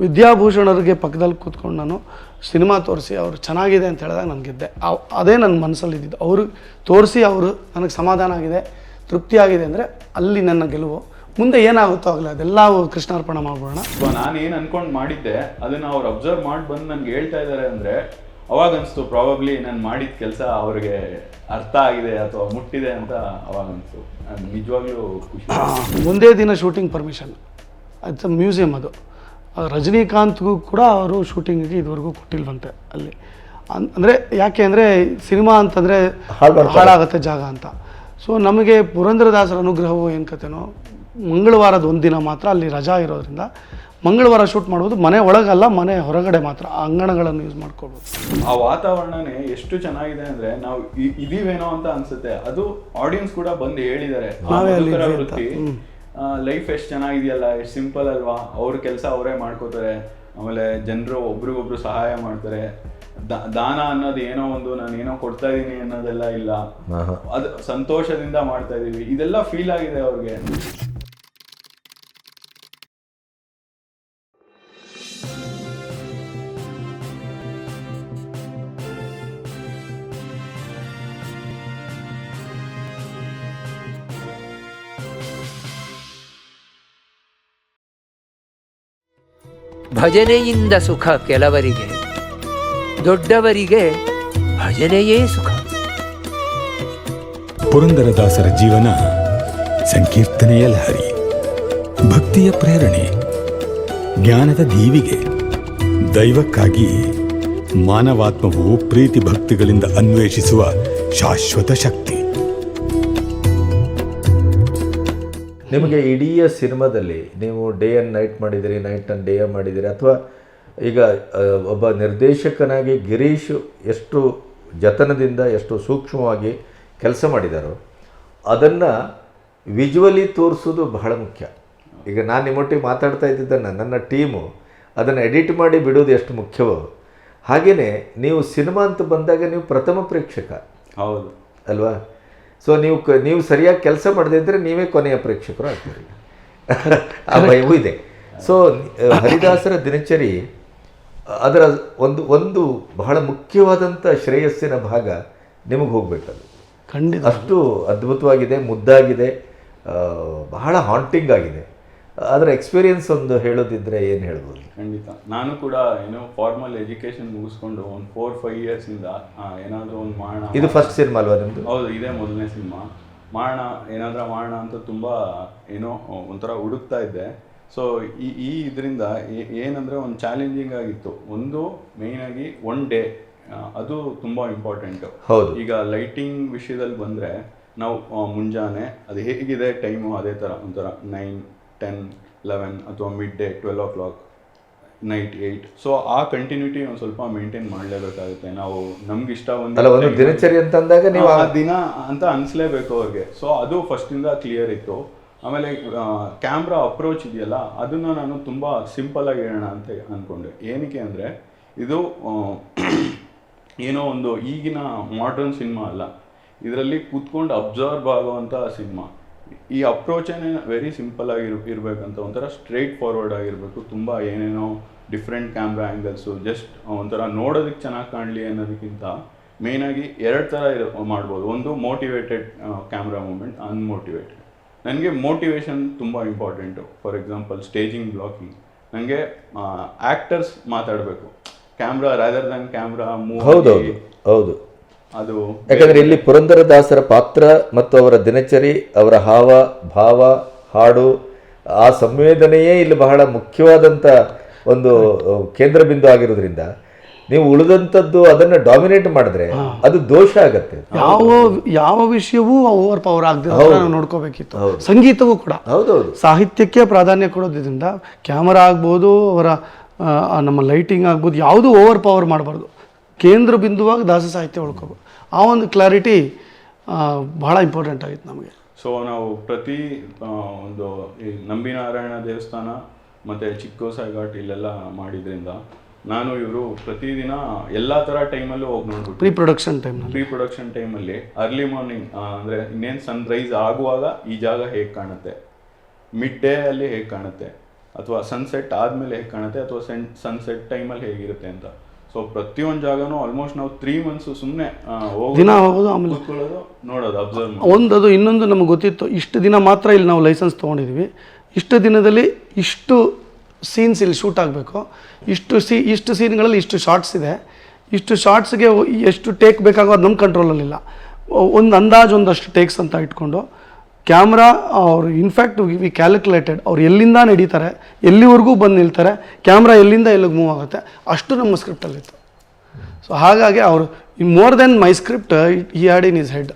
ವಿದ್ಯಾಭೂಷಣರಿಗೆ ಪಕ್ಕದಲ್ಲಿ ಕೂತ್ಕೊಂಡು ನಾನು ಸಿನಿಮಾ ತೋರಿಸಿ ಅವರು ಚೆನ್ನಾಗಿದೆ ಅಂತ ಹೇಳಿದಾಗ ನಾನು ಗೆದ್ದೆ. ಅವ್- ಅದೇ ನನ್ನ ಮನಸ್ಸಲ್ಲಿ ಇದ್ದಿದ್ದು. ಅವರು ತೋರಿಸಿ ಅವರು ನನಗೆ ಸಮಾಧಾನ ಆಗಿದೆ ತೃಪ್ತಿ ಆಗಿದೆ ಅಂದರೆ ಅಲ್ಲಿ ನನ್ನ ಗೆಲುವು. ಮುಂದೆ ಏನಾಗುತ್ತೋ ಆಗಲಿ ಅದೆಲ್ಲ ಕೃಷ್ಣಾರ್ಪಣ ಮಾಡ್ಬೋಣ ಸೊ ನಾನು ಏನು ಅನ್ಕೊಂಡು ಮಾಡಿದ್ದೆ ಅದನ್ನು ಅವ್ರು ಅಬ್ಸರ್ವ್ ಮಾಡಿ ಬಂದು ನನಗೆ ಹೇಳ್ತಾ ಇದ್ದಾರೆ ಅಂದರೆ ಅವಾಗ ಅನಿಸ್ತು ಪ್ರಾಬಬ್ಲಿ ನಾನು ಮಾಡಿದ ಕೆಲಸ ಅವ್ರಿಗೆ ಅರ್ಥ ಆಗಿದೆ ಅಥವಾ ಮುಟ್ಟಿದೆ ಅಂತ ಅವಾಗ ಅನಿಸ್ತು. ನಿಜವಾಗ್ಲೂ ಖುಷಿ. ಮುಂದೆ ದಿನ ಶೂಟಿಂಗ್ ಪರ್ಮಿಷನ್ ಅದು ಮ್ಯೂಸಿಯಂ ಅದು. ರಜನಿಕಾಂತ್ಗೂ ಕೂಡ ಅವರು ಶೂಟಿಂಗಿಗೆ ಇದುವರೆಗೂ ಕೊಟ್ಟಿಲ್ವಂತೆ ಅಲ್ಲಿ. ಅನ್- ಅಂದರೆ ಯಾಕೆ ಅಂದರೆ ಸಿನಿಮಾ ಅಂತಂದರೆ ಹಾಳಾಗುತ್ತೆ ಜಾಗ ಅಂತ. ಸೊ ನಮಗೆ ಪುರಂದ್ರದಾಸರ ಅನುಗ್ರಹವು ಏನು ಕತೆನೋ ಮಂಗಳವಾರದ ಒಂದು ದಿನ ಮಾತ್ರ ಅಲ್ಲಿ ರಜಾ ಇರೋದ್ರಿಂದ ಮಂಗಳವಾರ ಶೂಟ್ ಮಾಡ್ಬೋದು ಮನೆ ಒಳಗಲ್ಲ ಮನೆ ಹೊರಗಡೆ ಮಾತ್ರ ಆ ಅಂಗಣಗಳನ್ನು ಯೂಸ್ ಮಾಡ್ಕೊಳ್ಬೋದು ಆ ವಾತಾವರಣನೇ ಎಷ್ಟು ಚೆನ್ನಾಗಿದೆ ಅಂದ್ರೆ ನಾವು ಇದೀವೇನೋ ಅಂತ ಅನ್ಸುತ್ತೆ. ಅದು ಆಡಿಯನ್ಸ್ ಕೂಡ ಬಂದು ಹೇಳಿದ್ದಾರೆ. ಲೈಫ್ ಎಷ್ಟು ಚೆನ್ನಾಗಿದೆಯಲ್ಲ ಎಷ್ಟು ಸಿಂಪಲ್ ಅಲ್ವಾ? ಅವ್ರ ಕೆಲಸ ಅವರೇ ಮಾಡ್ಕೋತಾರೆ. ಆಮೇಲೆ ಜನರು ಒಬ್ರಿಗೊಬ್ರು ಸಹಾಯ ಮಾಡ್ತಾರೆ. ದಾನ ಅನ್ನೋದು ಏನೋ ಒಂದು ನಾನು ಏನೋ ಕೊಡ್ತಾ ಇದ್ದೀನಿ ಅನ್ನೋದೆಲ್ಲ ಇಲ್ಲ. ಅದು ಸಂತೋಷದಿಂದ ಮಾಡ್ತಾ ಇದೀವಿ. ಇದೆಲ್ಲ ಫೀಲ್ ಆಗಿದೆ ಅವ್ರಿಗೆ. ಭಜನೆಯಿಂದ ಸುಖ ಕೆಲವರಿಗೆ, ದೊಡ್ಡವರಿಗೆ ಭಜನೆಯೇ ಸುಖ. ಪುರಂದರದಾಸರ ಜೀವನ ಸಂಕೀರ್ತನೆಯ ಲಹರಿ ಭಕ್ತಿಯ ಪ್ರೇರಣೆ, ಜ್ಞಾನದ ದೀವಿಗೆ, ದೈವಕ್ಕಾಗಿ ಮಾನವಾತ್ಮವು ಪ್ರೀತಿ ಭಕ್ತಿಗಳಿಂದ ಅನ್ವೇಷಿಸುವ ಶಾಶ್ವತ ಶಕ್ತಿ. ನಿಮಗೆ ಇಡೀ ಸಿನಿಮಾದಲ್ಲಿ ನೀವು ಡೇ ಆ್ಯಂಡ್ ನೈಟ್ ಮಾಡಿದಿರಿ ನೈಟ್ ಆ್ಯಂಡ್ ಡೇ ಮಾಡಿದಿರಿ ಅಥವಾ ಈಗ ಒಬ್ಬ ನಿರ್ದೇಶಕನಾಗಿ ಗಿರೀಶ್ ಎಷ್ಟು ಜತನದಿಂದ ಎಷ್ಟು ಸೂಕ್ಷ್ಮವಾಗಿ ಕೆಲಸ ಮಾಡಿದಾರೋ ಅದನ್ನು ವಿಜುವಲಿ ತೋರಿಸೋದು ಬಹಳ ಮುಖ್ಯ. ಈಗ ನಾನು ನಿಮ್ಮೊಟ್ಟಿಗೆ ಮಾತಾಡ್ತಾ ಇದ್ದಿದ್ದನ್ನು ನನ್ನ ಟೀಮು ಅದನ್ನು ಎಡಿಟ್ ಮಾಡಿ ಬಿಡೋದು ಎಷ್ಟು ಮುಖ್ಯವೋ ಹಾಗೆಯೇ ನೀವು ಸಿನಿಮಾ ಅಂತ ಬಂದಾಗ ನೀವು ಪ್ರಥಮ ಪ್ರೇಕ್ಷಕ. ಹೌದು. ಅಲ್ವಾ? ಸೊ ನೀವು ಕ- ನೀವು ಸರಿಯಾಗಿ ಕೆಲಸ ಮಾಡದೇ ಇದ್ದರೆ ನೀವೇ ಕೊನೆಯ ಪ್ರೇಕ್ಷಕರು ಆಗ್ತೀರಿ. ಆ ಭಯವೂ ಇದೆ. ಸೊ ಹರಿದಾಸರ ದಿನಚರಿ ಅದರ ಒಂದು ಒಂದು ಬಹಳ ಮುಖ್ಯವಾದಂಥ ಶ್ರೇಯಸ್ಸಿನ ಭಾಗ ನಿಮಗೆ ಹೋಗ್ಬೇಕದು. ಖಂಡಿತ. ಅಷ್ಟು ಅದ್ಭುತವಾಗಿದೆ ಮುದ್ದಾಗಿದೆ ಬಹಳ ಹಾಂಟಿಂಗ್ ಆಗಿದೆ. ಅದರ ಎಕ್ಸ್ಪೀರಿಯನ್ಸ್ ಒಂದು ಹೇಳೋದಿದ್ರೆ ಏನು ಹೇಳ್ಬೋದು? ಖಂಡಿತ. ನಾನು ಕೂಡ ಏನೋ ಫಾರ್ಮಲ್ ಎಜುಕೇಶನ್ ಮುಗಿಸ್ಕೊಂಡು ಒಂದು ಫೋರ್ ಫೈವ್ ಇಯರ್ಸ್ ಇಂದ ಆ, ಏನಾದ್ರೂ ಒಂದು ಮಾಡೋಣ ಇದು ಫಸ್ಟ್ ಸಿನಿಮಾ ಅಲ್ವಾ ನಿಮ್ಮದು ಹೌದು ಇದೇ ಮೊದಲನೇ ಸಿನಿಮಾ ಮಾಡೋಣ ಏನಾದ್ರೂ ಮಾಡೋಣ ಅಂತ ತುಂಬ ಏನೋ ಒಂಥರ ಹುಡುಕ್ತಾ ಇದ್ದೆ. ಸೊ ಈ ಈ ಇದರಿಂದ ಏನಂದರೆ ಒಂದು ಚಾಲೆಂಜಿಂಗ್ ಆಗಿತ್ತು. ಒಂದು ಮೇಯ್ನಾಗಿ ಆಗಿ ಒನ್ ಡೇ ಅದು ತುಂಬ ಇಂಪಾರ್ಟೆಂಟ್ ಹೌದು. ಈಗ ಲೈಟಿಂಗ್ ವಿಷಯದಲ್ಲಿ ಬಂದರೆ ನಾವು ಮುಂಜಾನೆ ಅದು ಹೇಗಿದೆ ಟೈಮು ಅದೇ ಥರ ಒಂಥರ ನೈನ್ ಟೆನ್ ಲೆವೆನ್ ಅಥವಾ mid day twelve o'clock night eight so ಆ ಕಂಟಿನ್ಯೂಟಿ ಒಂದು ಸ್ವಲ್ಪ ಮೇಂಟೈನ್ ಮಾಡಲೇಬೇಕಾಗುತ್ತೆ. ನಾವು ನಮ್ಗೆ ಇಷ್ಟ ಅಲ್ಲ ಒಂದು ದಿನಚರಿ ಅಂತ ಅಂದಾಗ ನೀವು ಆ ದಿನ ಅಂತ ಅನಿಸ್ಲೇಬೇಕು ಅವ್ರಿಗೆ. ಸೊ ಅದು ಫಸ್ಟ್ ಇಂದ ಕ್ಲಿಯರ್ ಇತ್ತು. ಆಮೇಲೆ ಕ್ಯಾಮ್ರಾ ಅಪ್ರೋಚ್ ಇದೆಯಲ್ಲ ಅದನ್ನ ನಾನು ತುಂಬ ಸಿಂಪಲ್ ಆಗಿ ಹೇಳೋಣ ಅಂತ ಅಂದ್ಕೊಂಡೆ ಏನಕ್ಕೆ ಅಂದ್ರೆ ಇದು ಏನೋ ಒಂದು ಈಗಿನ ಮಾಡರ್ನ್ ಸಿನಿಮಾ ಅಲ್ಲ. ಇದರಲ್ಲಿ ಕೂತ್ಕೊಂಡು ಅಬ್ಸರ್ವ್ ಆಗುವಂಥ ಸಿನಿಮಾ ಈ ಅಪ್ರೋಚೇನೆ ವೆರಿ ಸಿಂಪಲ್ ಆಗಿರ್ ಇರಬೇಕಂತ ಒಂಥರ ಸ್ಟ್ರೈಟ್ ಫಾರ್ವರ್ಡ್ ಆಗಿರಬೇಕು ತುಂಬ ಏನೇನೋ ಡಿಫ್ರೆಂಟ್ ಕ್ಯಾಮ್ರಾ ಆ್ಯಂಗಲ್ಸು ಜಸ್ಟ್ ಒಂಥರ ನೋಡೋದಕ್ಕೆ ಚೆನ್ನಾಗಿ ಕಾಣಲಿ ಅನ್ನೋದಕ್ಕಿಂತ ಮೇಯ್ನಾಗಿ ಎರಡು ಥರ ಇದು ಮಾಡ್ಬೋದು. ಒಂದು ಮೋಟಿವೇಟೆಡ್ ಕ್ಯಾಮ್ರಾ ಮೂಮೆಂಟ್ ಅನ್ಮೋಟಿವೇಟೆಡ್ ನನಗೆ ಮೋಟಿವೇಶನ್ ತುಂಬ important for example staging blocking ನನಗೆ ಆ್ಯಕ್ಟರ್ಸ್ ಮಾತಾಡಬೇಕು. ಕ್ಯಾಮ್ರಾ ರಾದರ್ ದನ್ ಕ್ಯಾಮ್ರಾ ಹೌದು. ಅದು ಯಾಕಂದ್ರೆ ಇಲ್ಲಿ ಪುರಂದರದಾಸರ ಪಾತ್ರ ಮತ್ತು ಅವರ ದಿನಚರಿ ಅವರ ಹಾವ ಭಾವ ಹಾಡು ಆ ಸಂವೇದನೆಯೇ ಇಲ್ಲಿ ಬಹಳ ಮುಖ್ಯವಾದಂಥ ಒಂದು ಕೇಂದ್ರ ಬಿಂದು ಆಗಿರೋದ್ರಿಂದ ನೀವು ಉಳಿದಂಥದ್ದು ಅದನ್ನು ಡಾಮಿನೇಟ್ ಮಾಡಿದ್ರೆ ಅದು ದೋಷ ಆಗತ್ತೆ. ಯಾವ ಯಾವ ವಿಷಯವೂ ಓವರ್ ಪವರ್ ಆಗದೆ ನಾವು ನೋಡ್ಕೋಬೇಕಿತ್ತು. ಸಂಗೀತವೂ ಕೂಡ. ಹೌದೌದು. ಸಾಹಿತ್ಯಕ್ಕೆ ಪ್ರಾಧಾನ್ಯ ಕೊಡೋದ್ರಿಂದ ಕ್ಯಾಮರಾ ಆಗ್ಬೋದು ಅವರ ನಮ್ಮ ಲೈಟಿಂಗ್ ಆಗ್ಬೋದು ಯಾವುದೂ ಓವರ್ ಪವರ್ ಮಾಡಬಾರ್ದು. ಕೇಂದ್ರ ಬಿಂದುವಾಗಿ ದಾಸ ಸಾಹಿತ್ಯ ಉಳ್ಕೋಬೇಕು ಆ ಒಂದು ಕ್ಲಾರಿಟಿ ಬಹಳ ಇಂಪಾರ್ಟೆಂಟ್ ಆಗಿತ್ತು ನಮಗೆ. ಸೊ ನಾವು ಪ್ರತಿ ಒಂದು ಈ ನಂಬಿನಾರಾಯಣ ದೇವಸ್ಥಾನ ಮತ್ತು ಚಿಕ್ಕೋಸಾಯಿ ಘಾಟ್ ಇಲ್ಲೆಲ್ಲ ಮಾಡಿದ್ರಿಂದ ನಾನು ಇವರು ಪ್ರತಿದಿನ ಎಲ್ಲ ಥರ ಟೈಮಲ್ಲೂ ಹೋಗಿ ನೋಡ್ಬಿಟ್ಟು pre production time pre production ಟೈಮಲ್ಲಿ ಅರ್ಲಿ ಮಾರ್ನಿಂಗ್ ಅಂದರೆ ಇನ್ನೇನು ಸನ್ರೈಸ್ ಆಗುವಾಗ ಈ ಜಾಗ ಹೇಗೆ ಕಾಣುತ್ತೆ? ಮಿಡ್ ಡೇ ಅಲ್ಲಿ ಹೇಗೆ ಕಾಣುತ್ತೆ? ಅಥವಾ ಸನ್ಸೆಟ್ ಆದಮೇಲೆ ಹೇಗೆ ಕಾಣುತ್ತೆ? ಅಥವಾ ಸನ್ ಸನ್ಸೆಟ್ ಟೈಮಲ್ಲಿ ಹೇಗಿರುತ್ತೆ ಅಂತ. ಸೊ ಪ್ರತಿಯೊಂದು ಜಾಗನೂ ಆಲ್ಮೋಸ್ಟ್ ನಾವು ತ್ರೀ ಮಂತ್ಸ್ ಸುಮ್ಮನೆ ದಿನ ಹೋಗೋದು ಆಮೇಲೆ ಕೂತ್ಕೊಳ್ಳೋದು ನೋಡೋದು ಅಬ್ಸರ್ವ್ ಒಂದು ಅದು ಇನ್ನೊಂದು ನಮ್ಗೆ ಗೊತ್ತಿತ್ತು ಇಷ್ಟು ದಿನ ಮಾತ್ರ ಇಲ್ಲಿ ನಾವು ಲೈಸೆನ್ಸ್ ತೊಗೊಂಡಿದ್ವಿ. ಇಷ್ಟು ದಿನದಲ್ಲಿ ಇಷ್ಟು ಸೀನ್ಸ್ ಇಲ್ಲಿ ಶೂಟ್ ಆಗಬೇಕು. ಇಷ್ಟು ಸಿ ಇಷ್ಟು ಸೀನ್ಗಳಲ್ಲಿ ಇಷ್ಟು ಶಾರ್ಟ್ಸ್ ಇದೆ. ಇಷ್ಟು ಶಾರ್ಟ್ಸ್ಗೆ ಎಷ್ಟು ಟೇಕ್ ಬೇಕಾಗೋ ಅದು ನಮ್ಮ ಕಂಟ್ರೋಲಲ್ಲಿಲ್ಲ ಒಂದು ಅಂದಾಜು ಒಂದಷ್ಟು ಟೇಕ್ಸ್ ಅಂತ ಇಟ್ಕೊಂಡು ಕ್ಯಾಮ್ರಾ ಅವ್ರು ಇನ್ಫ್ಯಾಕ್ಟ್ ವಿ ಕ್ಯಾಲ್ಕುಲೇಟೆಡ್ ಅವ್ರು ಎಲ್ಲಿಂದ ನಡೀತಾರೆ, ಎಲ್ಲಿವರೆಗೂ ಬಂದು ನಿಲ್ತಾರೆ, ಕ್ಯಾಮ್ರಾ ಎಲ್ಲಿಂದ ಎಲ್ಲಿಗೆ ಮೂವ್ ಆಗುತ್ತೆ, ಅಷ್ಟು ನಮ್ಮ ಸ್ಕ್ರಿಪ್ಟಲ್ಲಿತ್ತು ಸೊ ಹಾಗಾಗಿ ಅವರು ಮೋರ್ ದೆನ್ ಮೈ ಸ್ಕ್ರಿಪ್ಟ್ ಈ ಹ್ಯಾಡ್ ಇನ್ ಇಸ್ ಹೆಡ್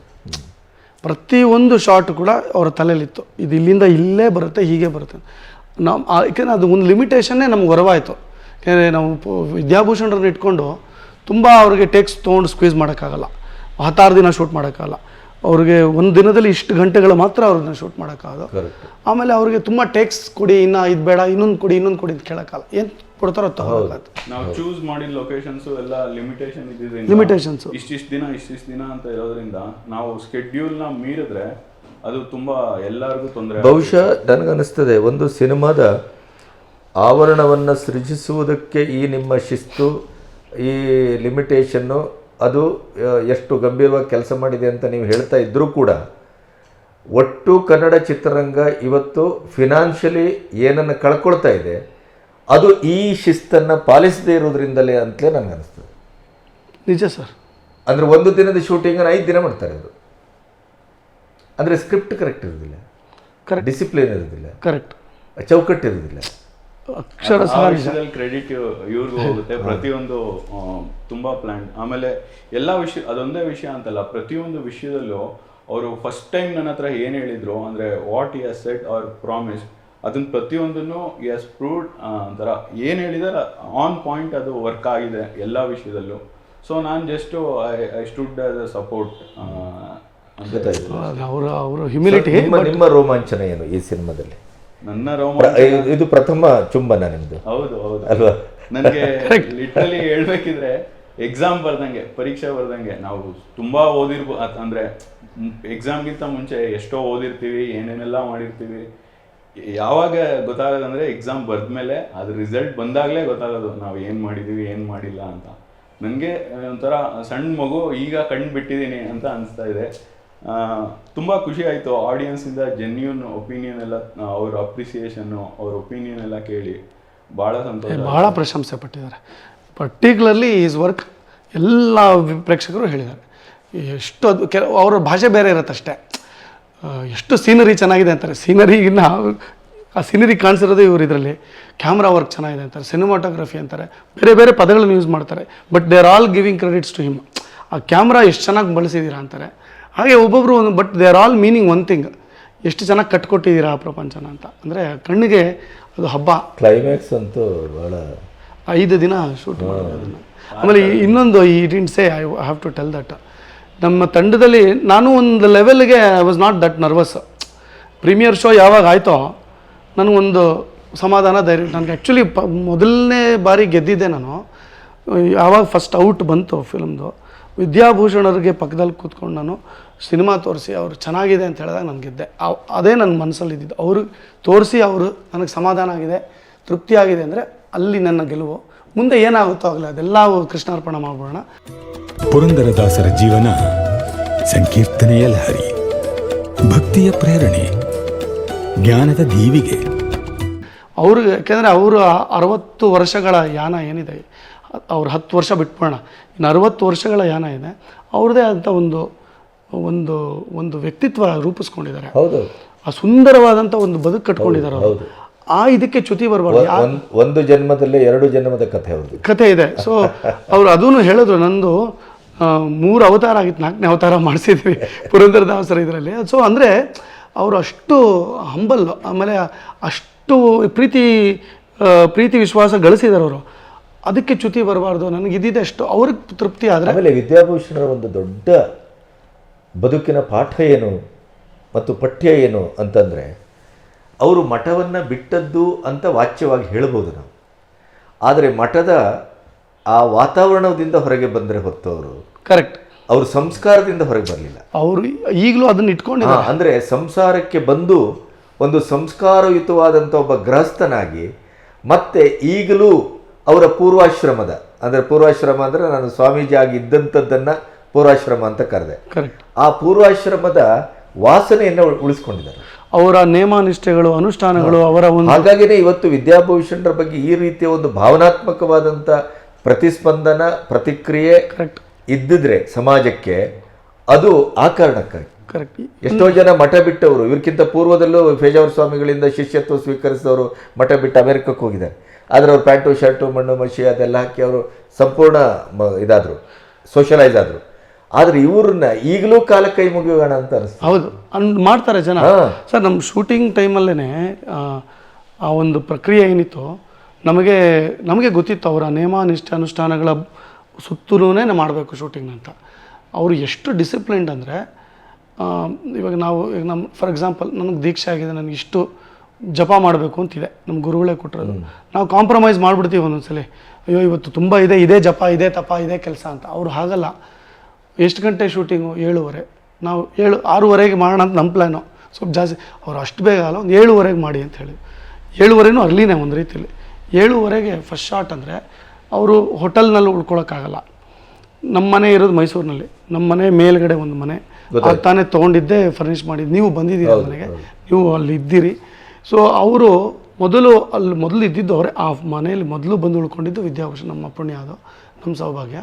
ಪ್ರತಿಯೊಂದು ಶಾಟ್ ಕೂಡ ಅವರ ತಲೆಯಲ್ಲಿತ್ತು. ಇದು ಇಲ್ಲಿಂದ ಇಲ್ಲೇ ಬರುತ್ತೆ, ಹೀಗೆ ಬರುತ್ತೆ. ನಮ್ಮ ಯಾಕೆಂದರೆ ಅದು ಒಂದು ಲಿಮಿಟೇಷನ್ನೇ ನಮ್ಗೆ ಹೊರವಾಯಿತು. ಯಾಕೆಂದರೆ ನಾವು ವಿದ್ಯಾಭೂಷಣರನ್ನ ಇಟ್ಕೊಂಡು ತುಂಬ ಅವ್ರಿಗೆ ಟೆಕ್ಸ್ಟ್ ತೊಗೊಂಡು ಸ್ಕ್ವೀಸ್ ಮಾಡೋಕ್ಕಾಗಲ್ಲ. ಹತ್ತಾರು ದಿನ ಶೂಟ್ ಮಾಡೋಕ್ಕಾಗಲ್ಲ. ಅವ್ರಿಗೆ ಒಂದು ದಿನದಲ್ಲಿ ಇಷ್ಟು ಗಂಟೆಗಳು ಮಾತ್ರ ಅವ್ರನ್ನ ಶೂಟ್ ಮಾಡೋಕ್ಕಾಗೋದು. ಕರೆಕ್ಟ್ ಆಮೇಲೆ ಅವ್ರಿಗೆ ತುಂಬ ಟೇಕ್ಸ್ ಕೊಡಿ ಇನ್ನು ಇದು ಬೇಡ ಇನ್ನೊಂದು ಕೊಡಿ ಇನ್ನೊಂದು ಕೊಡಿ ಅಂತ ಕೇಳೋಕ್ಕಲ್ಲ ಏನು ಕೊಡ್ತಾರೋ ಅದು ತಗೋಬೇಕಾಯ್ತು ನಾವು ಚೂಸ್ ಮಾಡಿದ ಲೊಕೇಶನ್ಸ್ ಎಲ್ಲ ಲಿಮಿಟೇಷನ್ ಇದ್ದಿದ್ದರಿಂದ ಲಿಮಿಟೇಷನ್ಸ್ ಇಷ್ಟಿಷ್ಟು ದಿನ ಇಷ್ಟಿಷ್ಟು ದಿನ ಅಂತ ಇರೋದ್ರಿಂದ ನಾವು ಸ್ಕೆಡ್ಯೂಲ್ನ ನ ಮೀರಿದ್ರೆ ಅದು ತುಂಬ ಎಲ್ಲರಿಗೂ ತೊಂದರೆ ಬಹುಶಃ ನನಗನ್ನಿಸ್ತದೆ ಒಂದು ಸಿನಿಮಾದ ಆವರಣವನ್ನು ಸೃಜಿಸುವುದಕ್ಕೆ ಈ ನಿಮ್ಮ ಶಿಸ್ತು ಈ ಲಿಮಿಟೇಷನ್ನು ಅದು ಎಷ್ಟು ಗಂಭೀರವಾಗಿ ಕೆಲಸ ಮಾಡಿದೆ ಅಂತ ನೀವು ಹೇಳ್ತಾ ಇದ್ದರೂ ಕೂಡ ಒಟ್ಟು ಕನ್ನಡ ಚಿತ್ರರಂಗ ಇವತ್ತು ಫಿನಾನ್ಷಿಯಲಿ ಏನನ್ನು ಕಳ್ಕೊಳ್ತಾ ಇದೆ ಅದು ಈ ಶಿಸ್ತನ್ನು ಪಾಲಿಸದೇ ಇರೋದ್ರಿಂದಲೇ ಅಂತಲೇ ನನಗೆ ಅನಿಸ್ತದೆ. ನಿಜ ಸರ್. ಅಂದರೆ ಒಂದು ದಿನದ ಶೂಟಿಂಗನ್ನು ಐದು ದಿನ ಮಾಡ್ತಾರೆ ಅದು ಅಂದರೆ ಸ್ಕ್ರಿಪ್ಟ್ ಕರೆಕ್ಟ್ ಇರೋದಿಲ್ಲ. ಕರೆಕ್ಟ್ ಡಿಸಿಪ್ಲಿನ್ ಇರೋದಿಲ್ಲ. ಕರೆಕ್ಟ್ ಚೌಕಟ್ಟು ಇರೋದಿಲ್ಲ ಅಕ್ಷರ ಕ್ರೆಡಿಟ್ ಇವ್ರಿಗೂ ಹೋಗುತ್ತೆ. ಪ್ರತಿಯೊಂದು ತುಂಬಾ ಪ್ಲಾನ್ ಆಮೇಲೆ ಎಲ್ಲ ವಿಷಯ ಅದೊಂದೇ ವಿಷಯ ಅಂತಲ್ಲ ಪ್ರತಿಯೊಂದು ವಿಷಯದಲ್ಲೂ ಅವರು ಫಸ್ಟ್ ಟೈಮ್ ನನ್ನ ಹತ್ರ ಏನು ಹೇಳಿದ್ರು ಅಂದ್ರೆ what as set are promise ಅದನ್ನ ಪ್ರತಿಯೊಂದನ್ನು ಎಸ್ ಪ್ರೂವ್ಡ್ ಒಂಥರ ಏನು ಹೇಳಿದಾರೆ ಆನ್ ಪಾಯಿಂಟ್ ಅದು ವರ್ಕ್ ಆಗಿದೆ ಎಲ್ಲ ವಿಷಯದಲ್ಲೂ. ಸೊ ನಾನು just I stood as a support ಅವರ ಅವರ ಹ್ಯುಮಿಲಿಟಿ ನಿಮ್ಮ ರೋಮಾಂಚನ ಏನು ಈ ಸಿನಿಮಾದಲ್ಲಿ? ನನ್ನ ರೋಮ ಇದು- ಪ್ರಥಮ ಚುಂಬನ ನಿಮ್ದು. ಹೌದು ಹೌದು. ಅಲ್ವಾ? ನನಗೆ ಲಿಟ್ರಲಿ ಹೇಳ್ಬೇಕಿದ್ರೆ ಎಕ್ಸಾಮ್ ಬರ್ದಂಗೆ ಪರೀಕ್ಷೆ ಬರ್ದಂಗೆ ನಾವು ತುಂಬಾ ಓದಿರ್ಬೋ ಅಂದ್ರೆ ಎಕ್ಸಾಮ್ಗಿಂತ ಮುಂಚೆ ಎಷ್ಟೋ ಓದಿರ್ತೀವಿ ಏನೇನೆಲ್ಲ ಮಾಡಿರ್ತೀವಿ. ಯಾವಾಗ ಗೊತ್ತಾಗೋದಂದ್ರೆ ಎಕ್ಸಾಮ್ ಬರ್ದ್ಮೇಲೆ ಅದ್ರ ರಿಸಲ್ಟ್ ಬಂದಾಗಲೇ ಗೊತ್ತಾಗೋದು ನಾವು ಏನು ಮಾಡಿದೀವಿ ಏನು ಮಾಡಿಲ್ಲ ಅಂತ. ನನಗೆ ಒಂಥರ ಸಣ್ಣ ಮಗು ಈಗ ಕಣ್ಣು ಬಿಟ್ಟಿದ್ದೀನಿ ಅಂತ ಅನಿಸ್ತಾ ಇದೆ. ತುಂಬಾ ಖುಷಿ ಆಯಿತು. ಆಡಿಯನ್ಸಿಂದ ಜೆನ್ಯೂನ್ ಒಪಿನಿಯನ್ ಎಲ್ಲ ಅವ್ರ ಅಪ್ರಿಸಿಯೇಷನ್ನು ಅವ್ರ ಒಪಿನಿಯನ್ ಎಲ್ಲ ಕೇಳಿ ಭಾಳ ಸಂತೋಷ ಭಾಳ ಪ್ರಶಂಸೆ ಪಟ್ಟಿದ್ದಾರೆ. ಪರ್ಟಿಕ್ಯುಲರ್ಲಿ ಈಸ್ ವರ್ಕ್ ಎಲ್ಲ ಪ್ರೇಕ್ಷಕರು ಹೇಳಿದ್ದಾರೆ. ಎಷ್ಟು ಅದು, ಕೆಲ, ಅವರ ಭಾಷೆ ಬೇರೆ ಇರುತ್ತಷ್ಟೇ ಎಷ್ಟು ಸೀನರಿ ಚೆನ್ನಾಗಿದೆ ಅಂತಾರೆ. ಸೀನರಿಗಿನ್ನ ಆ ಸೀನರಿ ಕಾಣಿಸಿರೋದು ಇವರು ಇದರಲ್ಲಿ. ಕ್ಯಾಮ್ರಾ ವರ್ಕ್ ಚೆನ್ನಾಗಿದೆ ಅಂತಾರೆ. ಸಿನಿಮಾಟೋಗ್ರಫಿ ಅಂತಾರೆ. ಬೇರೆ ಬೇರೆ ಪದಗಳನ್ನು ಯೂಸ್ ಮಾಡ್ತಾರೆ. But they are all giving credits to him ಆ ಕ್ಯಾಮ್ರಾ ಎಷ್ಟು ಚೆನ್ನಾಗಿ ಬಳಸಿದ್ದೀರಾ ಅಂತಾರೆ. ಹಾಗೆ ಒಬ್ಬೊಬ್ಬರು ಒಂದು but they are all meaning one thing ಎಷ್ಟು ಚೆನ್ನಾಗಿ ಕಟ್ಕೊಟ್ಟಿದ್ದೀರಾ ಆ ಪ್ರಪಂಚನ ಅಂತ. ಅಂದರೆ ಕಣ್ಣಿಗೆ ಅದು ಹಬ್ಬ. ಕ್ಲೈಮ್ಯಾಕ್ಸ್ ಅಂತೂ ಭಾಳ ಐದು ದಿನ ಶೂಟ್ ಮಾಡೋದು ಅದನ್ನು. ಆಮೇಲೆ ಇನ್ನೊಂದು ಈ didn't say I have to tell that ನಮ್ಮ ತಂಡದಲ್ಲಿ ನಾನು ಒಂದು ಲೆವೆಲ್ಗೆ I was not that nervous premiere show ಯಾವಾಗ ಆಯಿತೋ ನನಗೊಂದು ಸಮಾಧಾನ ಧೈರ್ಯ ನನಗೆ ಆ್ಯಕ್ಚುಲಿ ಪ ಮೊದಲನೇ ಬಾರಿ ಗೆದ್ದಿದ್ದೆ ನಾನು. ಯಾವಾಗ ಫಸ್ಟ್ ಔಟ್ ಬಂತು ಫಿಲ್ಮ್ದು ವಿದ್ಯಾಭೂಷಣರಿಗೆ ಪಕ್ಕದಲ್ಲಿ ಕೂತ್ಕೊಂಡು ನಾನು ಸಿನಿಮಾ ತೋರಿಸಿ ಅವರು ಚೆನ್ನಾಗಿದೆ ಅಂತ ಹೇಳಿದಾಗ ನನಗೆ ಗೆದ್ದೆ. ಅದೇ ನನ್ನ ಮನಸ್ಸಲ್ಲಿ ಇದ್ದಿದ್ದು. ಅವರು ತೋರಿಸಿ ಅವರು ನನಗೆ ಸಮಾಧಾನ ಆಗಿದೆ ತೃಪ್ತಿ ಆಗಿದೆ ಅಂದರೆ ಅಲ್ಲಿ ನನ್ನ ಗೆಲುವು. ಮುಂದೆ ಏನಾಗುತ್ತೋ ಆಗಲಿ ಅದೆಲ್ಲ ಕೃಷ್ಣಾರ್ಪಣ ಮಾಡ್ಬಿಡೋಣ. ಪುರಂದರದಾಸರ ಜೀವನ ಸಂಕೀರ್ತನೆಯ ಲಹರಿ ಭಕ್ತಿಯ ಪ್ರೇರಣೆ ಜ್ಞಾನದ ದೀವಿಗೆ. ಅವ್ರಿಗೆ ಯಾಕೆಂದರೆ ಅವರು ಅರವತ್ತು ವರ್ಷಗಳ ಯಾನ ಏನಿದೆ ಅವ್ರು ಹತ್ತು ವರ್ಷ ಬಿಟ್ಬಿಡೋಣ. ಇನ್ನು ಅರವತ್ತು ವರ್ಷಗಳ ಯಾನ ಇದೆ ಅವ್ರದ್ದೇ ಆದಂಥ ಒಂದು ಒಂದು ಒಂದು ವ್ಯಕ್ತಿತ್ವ ರೂಪಿಸ್ಕೊಂಡಿದ್ದಾರೆ. ಹೌದು. ಆ ಸುಂದರವಾದಂಥ ಒಂದು ಬದುಕು ಕಟ್ಕೊಂಡಿದ್ದಾರೆ ಅವರು. ಆ ಇದಕ್ಕೆ ಚ್ಯುತಿ ಬರಬಾರ್ದು. ಒಂದು ಜನ್ಮದಲ್ಲಿ ಎರಡು ಜನ್ಮದ ಕಥೆ ಅವ್ರದ್ದು. ಕಥೆ ಇದೆ. ಸೊ ಅವ್ರು ಅದೂ ಹೇಳಿದ್ರು ನಂದು ಮೂರು ಅವತಾರ ಆಗಿತ್ತು ನಾಲ್ಕನೇ ಅವತಾರ ಮಾಡಿಸಿದ್ವಿ ಪುರಂದರದಾಸರ ಇದರಲ್ಲಿ. ಸೊ ಅಂದರೆ ಅವರು ಅಷ್ಟು ಹಂಬಲ್ ಆಮೇಲೆ ಅಷ್ಟು ಪ್ರೀತಿ ಪ್ರೀತಿ ವಿಶ್ವಾಸ ಗಳಿಸಿದ್ದಾರೆ ಅವರು. ಅದಕ್ಕೆ ಚ್ಯುತಿ ಬರಬಾರ್ದು. ನನಗೆ ಇದ್ದಿದ್ದಷ್ಟು ಅವ್ರಿಗೆ ತೃಪ್ತಿ ಆದರೆ ಆಮೇಲೆ ವಿದ್ಯಾಭೂಷಣರ ಒಂದು ದೊಡ್ಡ ಬದುಕಿನ ಪಾಠ ಏನು ಮತ್ತು ಪಠ್ಯ ಏನು ಅಂತಂದರೆ ಅವರು ಮಠವನ್ನು ಬಿಟ್ಟದ್ದು ಅಂತ ವಾಚ್ಯವಾಗಿ ಹೇಳ್ಬೋದು ನಾವು. ಆದರೆ ಮಠದ ಆ ವಾತಾವರಣದಿಂದ ಹೊರಗೆ ಬಂದರೆ ಹೊತ್ತು ಅವರು ಕರೆಕ್ಟ್ ಅವರು ಸಂಸ್ಕಾರದಿಂದ ಹೊರಗೆ ಬರಲಿಲ್ಲ. ಅವರು ಈಗಲೂ ಅದನ್ನು ಇಟ್ಕೊಂಡಿದ್ದಾರೆ. ಅಂದರೆ ಸಂಸಾರಕ್ಕೆ ಬಂದು ಒಂದು ಸಂಸ್ಕಾರಯುತವಾದಂಥ ಒಬ್ಬ ಗೃಹಸ್ಥನಾಗಿ ಮತ್ತೆ ಈಗಲೂ ಅವರ ಪೂರ್ವಾಶ್ರಮದ ಅಂದರೆ ಪೂರ್ವಾಶ್ರಮ ಅಂದರೆ ನಾನು ಸ್ವಾಮೀಜಿ ಆಗಿ ಇದ್ದಂಥದ್ದನ್ನು ಪೂರ್ವಾಶ್ರಮ ಅಂತ ಕರೆದೆ. ಕರೆಕ್ಟ್ ಆ ಪೂರ್ವಾಶ್ರಮದ ವಾಸನೆಯನ್ನು ಉಳ್- ಉಳಿಸ್ಕೊಂಡಿದ್ದಾರೆ. ಅವರ ನೇಮಾನಿಷ್ಠೆಗಳು ಅನುಷ್ಠಾನಗಳು ಅವರ ಒಂದು ಹಾಗಾಗಿನೇ ಇವತ್ತು ವಿದ್ಯಾಭೂಷಣರ ಬಗ್ಗೆ ಈ ರೀತಿಯ ಒಂದು ಭಾವನಾತ್ಮಕವಾದಂಥ ಪ್ರತಿಸ್ಪಂದನ ಪ್ರತಿಕ್ರಿಯೆ ಕರೆಕ್ಟ್ ಇದ್ದಿದ್ರೆ ಸಮಾಜಕ್ಕೆ ಅದು ಆ ಕಾರಣಕ್ಕಾಗಿ. ಕರೆಕ್ಟ್ ಎಷ್ಟೋ ಜನ ಮಠ ಬಿಟ್ಟವರು ಇವ್ರಕ್ಕಿಂತ ಪೂರ್ವದಲ್ಲೂ ಪೇಜಾವರ ಸ್ವಾಮಿಗಳಿಂದ ಶಿಷ್ಯತ್ವ ಸ್ವೀಕರಿಸಿದವರು ಮಠ ಬಿಟ್ಟು ಅಮೆರಿಕಕ್ಕೆ ಹೋಗಿದ್ದಾರೆ. ಆದರೆ ಅವ್ರು ಪ್ಯಾಂಟು ಶರ್ಟು ಮಣ್ಣು ಮಸಿ ಅದೆಲ್ಲ ಹಾಕಿ ಅವರು ಸಂಪೂರ್ಣ ಇದಾದರು ಸೋಷಲೈಸ್ ಆದರು. ಆದರೆ ಇವ್ರನ್ನ ಈಗಲೂ ಕಾಲ ಕೈ ಮುಗಿಯೋಣ ಅಂತ ಅನಿಸ್ತು. ಹೌದು ಅನ್ ಮಾಡ್ತಾರೆ ಜನ. ಸರ್ ನಮ್ಮ ಶೂಟಿಂಗ್ ಟೈಮಲ್ಲೇ ಆ ಒಂದು ಪ್ರಕ್ರಿಯೆ ಏನಿತ್ತು ನಮಗೆ ನಮಗೆ ಗೊತ್ತಿತ್ತು ಅವರ ನಿಯಮ ನಿಷ್ಠ ಅನುಷ್ಠಾನಗಳ ಸುತ್ತಲೂನೇ ಮಾಡಬೇಕು ಶೂಟಿಂಗ್ ಅಂತ. ಅವರು ಎಷ್ಟು ಡಿಸಿಪ್ಲಿನ್ಡ್ ಅಂದರೆ ಇವಾಗ ನಾವು ಈಗ ನಮ್ಮ ಫಾರ್ ಎಕ್ಸಾಂಪಲ್ ನನಗೆ ದೀಕ್ಷೆ ಆಗಿದೆ ನನಗೆ ಇಷ್ಟು ಜಪ ಮಾಡಬೇಕು ಅಂತಿದೆ. ನಮ್ಮ ಗುರುಗಳೇ ಕೊಟ್ಟಿರೋದು. ನಾವು ಕಾಂಪ್ರಮೈಸ್ ಮಾಡಿಬಿಡ್ತೀವಿ ಒಂದೊಂದ್ಸಲಿ. ಅಯ್ಯೋ ಇವತ್ತು ತುಂಬ ಇದೆ ಇದೇ ಜಪ ಇದೇ ತಪ ಇದೇ ಕೆಲಸ ಅಂತ. ಅವ್ರು ಹಾಗಲ್ಲ. ಎಷ್ಟು ಗಂಟೆ ಶೂಟಿಂಗು ಏಳುವರೆ. ನಾವು ಏಳು ಆರೂವರೆಗೆ ಮಾಡೋಣ ಅಂತ ನಮ್ಮ ಪ್ಲ್ಯಾನು ಸ್ವಲ್ಪ ಜಾಸ್ತಿ. ಅವ್ರು ಅಷ್ಟು ಬೇಗ ಅಲ್ಲ ಒಂದು ಏಳುವರೆಗೆ ಮಾಡಿ ಅಂತ ಹೇಳಿ. ಏಳುವರೆನೂ ಅರ್ಲಿನೇ ಒಂದು ರೀತಿಯಲ್ಲಿ ಏಳುವರೆಗೆ ಫಸ್ಟ್ ಶಾಟ್ ಅಂದರೆ ಅವರು ಹೋಟೆಲ್ನಲ್ಲಿ ಉಳ್ಕೊಳಕ್ಕಾಗಲ್ಲ. ನಮ್ಮ ಮನೆ ಇರೋದು ಮೈಸೂರಿನಲ್ಲಿ. ನಮ್ಮ ಮನೆ ಮೇಲ್ಗಡೆ ಒಂದು ಮನೆ. ತಾನೇ ತೊಗೊಂಡಿದ್ದೆ ಫರ್ನಿಶ್ ಮಾಡಿದ್ದು ನೀವು ಬಂದಿದ್ದೀರಿ ಮನೆಗೆ? ನೀವು ಅಲ್ಲಿ ಇದ್ದೀರಿ. ಸೊ ಅವರು ಮೊದಲು ಅಲ್ಲಿ ಮೊದಲು ಇದ್ದಿದ್ದು ಅವರೇ. ಆ ಮನೆಯಲ್ಲಿ ಮೊದಲು ಬಂದು ಉಳ್ಕೊಂಡಿದ್ದು ವಿದ್ಯಾಭೂಷಣ ನಮ್ಮ ಪುಣ್ಯ ಅದು ನಮ್ಮ ಸೌಭಾಗ್ಯ.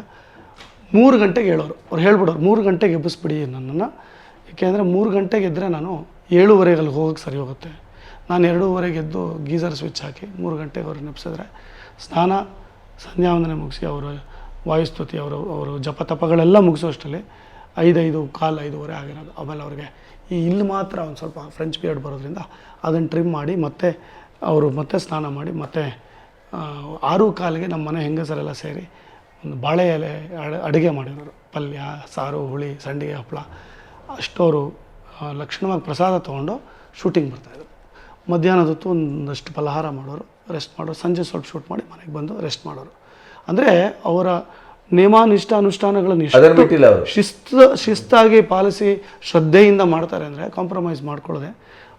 ಮೂರು ಗಂಟೆಗೆ ಹೇಳೋರು. ಅವ್ರು ಹೇಳ್ಬಿಡೋರು, ಮೂರು ಗಂಟೆಗೆ ಎಬ್ಬಿಸ್ಬಿಡಿ ನನ್ನನ್ನು. ಏಕೆಂದರೆ ಮೂರು ಗಂಟೆಗೆ ಎದ್ದರೆ ನಾನು ಏಳುವರೆಗೆ ಅಲ್ಲಿ ಹೋಗೋಕ್ಕೆ ಸರಿ ಹೋಗುತ್ತೆ. ನಾನು ಎರಡೂವರೆಗೆ ಎದ್ದು ಗೀಸರ್ ಸ್ವಿಚ್ ಹಾಕಿ ಮೂರು ಗಂಟೆಗೆ ಅವ್ರು ನೆಪ್ಸಿದ್ರೆ ಸ್ನಾನ, ಸಂಧ್ಯಾವಂದನೆ ಮುಗಿಸಿ ಅವರು ವಾಯುಸ್ತುತಿ, ಅವರು ಅವರು ಜಪ ತಪಗಳೆಲ್ಲ ಐದೈದು, ಕಾಲು ಐದೂವರೆ ಆಗಿರೋದು. ಆಮೇಲೆ ಅವ್ರಿಗೆ ಈ ಇಲ್ಲಿ ಮಾತ್ರ ಒಂದು ಸ್ವಲ್ಪ ಫ್ರೆಂಚ್ ಬಿಯರ್ಡ್ ಬರೋದ್ರಿಂದ ಅದನ್ನು ಟ್ರಿಮ್ ಮಾಡಿ ಮತ್ತೆ ಅವರು ಮತ್ತೆ ಸ್ನಾನ ಮಾಡಿ ಮತ್ತೆ ಆರು ಕಾಲಿಗೆ ನಮ್ಮ ಮನೆ ಹೆಂಗಸರೆಲ್ಲ ಸೇರಿ ಒಂದು ಬಾಳೆ ಎಲೆ ಅಡ, ಅಡುಗೆ ಮಾಡಿರೋರು. ಪಲ್ಯ, ಸಾರು, ಹುಳಿ, ಸಂಡಿಗೆ ಹಪ್ಪಳ ಅಷ್ಟವರು ಲಕ್ಷಣವಾಗಿ ಪ್ರಸಾದ ತೊಗೊಂಡು ಶೂಟಿಂಗ್ ಬರ್ತಾಯಿದ್ರು ಮಧ್ಯಾಹ್ನದ ಹೊತ್ತು ಒಂದಷ್ಟು ಫಲಹಾರ ಮಾಡೋರು ರೆಸ್ಟ್ ಮಾಡೋರು. ಸಂಜೆ ಸ್ವಲ್ಪ ಶೂಟ್ ಮಾಡಿ ಮನೆಗೆ ಬಂದು ರೆಸ್ಟ್ ಮಾಡೋರು. ಅಂದರೆ ಅವರ ನೇಮ ನಿಷ್ಠ ಅನುಷ್ಠಾನಗಳನ್ನು ಅದನ್ನ ಎಷ್ಟು ಅವರು. ಶಿಸ್ತು ಶಿಸ್ತಾಗಿ ಪಾಲಿಸಿ ಶ್ರದ್ಧೆಯಿಂದ ಮಾಡ್ತಾರೆ ಅಂದರೆ ಕಾಂಪ್ರಮೈಸ್ ಮಾಡ್ಕೊಳ್ಳದೆ.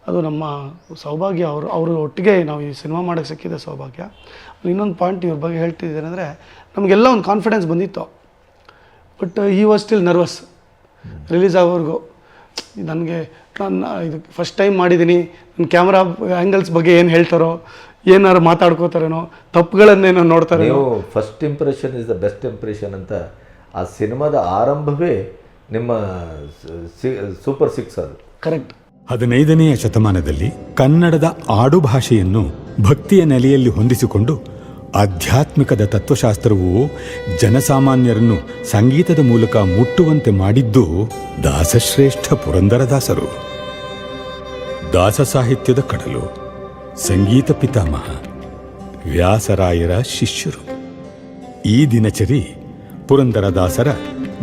ಅದು ನಮ್ಮ ಸೌಭಾಗ್ಯ ಅವರು ಅವರು ಒಟ್ಟಿಗೆ ನಾವು ಈ ಸಿನಿಮಾ ಮಾಡೋಕ್ಕೆ ಸಿಕ್ಕಿದೆ ಸೌಭಾಗ್ಯ. ಇನ್ನೊಂದು ಪಾಯಿಂಟ್ ಇವ್ರ ಬಗ್ಗೆ ಹೇಳ್ತಿದ್ದೇನೆ ಅಂದರೆ ನಮಗೆಲ್ಲ ಒಂದು ಕಾನ್ಫಿಡೆನ್ಸ್ ಬಂದಿತ್ತು. ಬಟ್ ಈ ವಾಸ್ ಸ್ಟಿಲ್ ನರ್ವಸ್ ರಿಲೀಸ್ ಆಗೋವರೆಗೂ ನನಗೆ ನಾನು ಇದು ಫಸ್ಟ್ ಟೈಮ್ ಮಾಡಿದ್ದೀನಿ. ನನ್ನ ಕ್ಯಾಮ್ರಾ ಆ್ಯಂಗಲ್ಸ್ ಬಗ್ಗೆ ಏನು ಹೇಳ್ತಾರೋ ಏನಾರು ಮಾತಾಡ್ಕೋತಾರೇನೋ ತಪ್ಪುಗಳನ್ನೇನೋ ನೋಡ್ತಾರೇನೋ. ನೀವು first impression is the best impression ಅಂತ ಆ ಸಿನಿಮಾದ ಆರಂಭವೇ ನಿಮ್ಮ ಸೂಪರ್ ಸಿಕ್ಸ್ ಅದು. ಕರೆಕ್ಟ್ ಹದಿನೈದನೆಯ ಶತಮಾನದಲ್ಲಿ ಕನ್ನಡದ ಆಡು ಭಾಷೆಯನ್ನು ಭಕ್ತಿಯ ನೆಲೆಯಲ್ಲಿ ಹೊಂದಿಸಿಕೊಂಡು ಆಧ್ಯಾತ್ಮಿಕದ ತತ್ವಶಾಸ್ತ್ರವು ಜನಸಾಮಾನ್ಯರನ್ನು ಸಂಗೀತದ ಮೂಲಕ ಮುಟ್ಟುವಂತೆ ಮಾಡಿದ್ದು ದಾಸಶ್ರೇಷ್ಠ ಪುರಂದರದಾಸರು. ದಾಸ ಸಾಹಿತ್ಯದ ಕಡಲು. ಸಂಗೀತ ಪಿತಾಮಹ ವ್ಯಾಸರಾಯರ ಶಿಷ್ಯರು. ಈ ದಿನಚರಿ ಪುರಂದರದಾಸರ